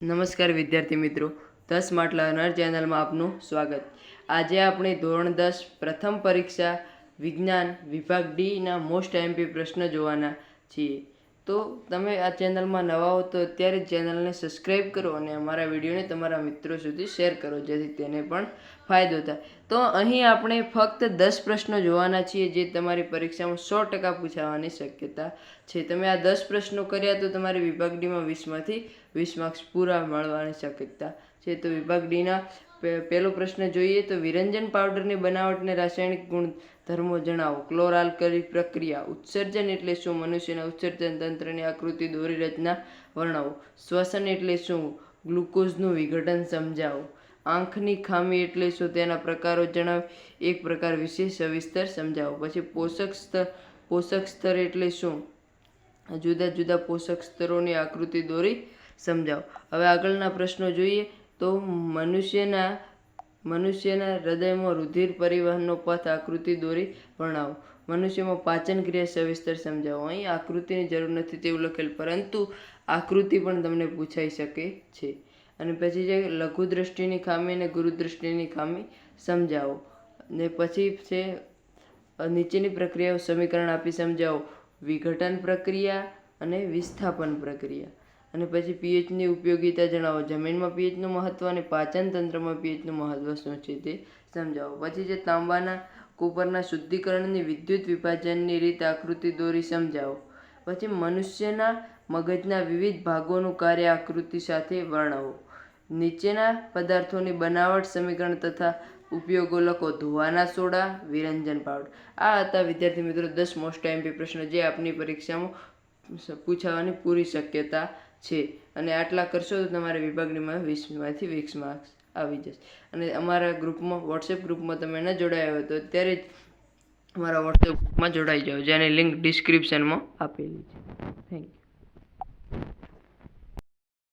નમસ્કાર વિદ્યાર્થી મિત્રો, દસ સ્માર્ટ લર્નર ચેનલમાં આપનું સ્વાગત. આજે આપણે ધોરણ દસ પ્રથમ પરીક્ષા વિજ્ઞાન વિભાગ ડીના મોસ્ટ એમપી પ્રશ્ન જોવાના છીએ. તો તમે આ ચેનલમાં નવા હો તો અત્યારે ચેનલને સબસ્ક્રાઈબ કરો અને અમારા વિડીયોને તમારા મિત્રો સુધી શેર કરો, જેથી તેને પણ ફાયદો થાય. તો અહીં આપણે ફક્ત દસ પ્રશ્નો જોવાના છીએ જે તમારી પરીક્ષામાં સો ટકા પૂછાવાની શક્યતા છે. તમે આ દસ પ્રશ્નો કર્યા તો તમારી વિભાગ ડીમાં વીસમાંથી વીસ માર્ક્સ પૂરા મળવાની શક્યતા છે. તો વિભાગ ડીના પહેલો પ્રશ્ન જોઈએ તો વિરંજન પાવડરની બનાવટને રાસાયણિક ગુણધર્મો જણાવો. ક્લોરાલ્કલી પ્રક્રિયા, ઉત્સર્જન એટલે શું? મનુષ્યના ઉત્સર્જન તંત્રની આકૃતિ દોરી રચના વર્ણવો. શ્વસન એટલે શું? ગ્લુકોઝનું વિઘટન સમજાવો. આંખની ખામી એટલે શું? તેના પ્રકારો જણાવ. એક પ્રકાર વિશે સવિસ્તર સમજાવો. પછી પોષક સ્તર પોષક સ્તર એટલે શું? જુદા જુદા પોષક સ્તરોની આકૃતિ દોરી સમજાવો. હવે આગળના પ્રશ્નો જોઈએ. તો મનુષ્યના મનુષ્યના હૃદયમાં રુધિર પરિવહનનો પથ આકૃતિ દોરી વર્ણવો. મનુષ્યમાં પાચન ક્રિયા સવિસ્તર સમજાવો. અહીં આકૃતિની જરૂર નથી તેવું લખેલ, પરંતુ આકૃતિ પણ તમને પૂછાઈ શકે છે. અને પછી છે લઘુ દ્રષ્ટિની ખામી અને ગુરુ દ્રષ્ટિની ખામી સમજાવો. ને પછી છે, નીચેની પ્રક્રિયાઓ સમીકરણ આપી સમજાવો. વિઘટન પ્રક્રિયા અને વિસ્થાપન પ્રક્રિયા. અને પછી પીએચની ઉપયોગિતા જણાવો. જમીનમાં પીએચનું મહત્વ અને પાચન તંત્રમાં પીએચનું મહત્વ શું છે તે સમજાવો. પછી જે તાંબાના કુપરના શુદ્ધિકરણની વિદ્યુત વિભાજનની રીત આકૃતિ દોરી સમજાવો. પછી મનુષ્યના મગજના વિવિધ ભાગોનું કાર્ય આકૃતિ સાથે વર્ણવો. નીચેના પદાર્થોની બનાવટ સમીકરણ તથા ઉપયોગો લખો. ધોવાના સોડા, વિરંજન પાવડર. આ હતા વિદ્યાર્થી મિત્રો દસ મોસ્ટ એમપી પ્રશ્નો જે આપની પરીક્ષામાં પૂછાવાની પૂરી શક્યતા છે. અને આટલા કરશો તો તમારે વિભાગનીમાં વીસમાંથી વીસ માર્ક્સ આવી જશે. અને અમારા ગ્રુપમાં વોટ્સએપ ગ્રુપમાં તમે ન જોડાયા હોય તો અત્યારે જ અમારા વોટ્સએપ ગ્રુપમાં જોડાઈ જાઓ, જેની લિંક ડિસ્ક્રિપ્શનમાં આપેલી છે. Thank you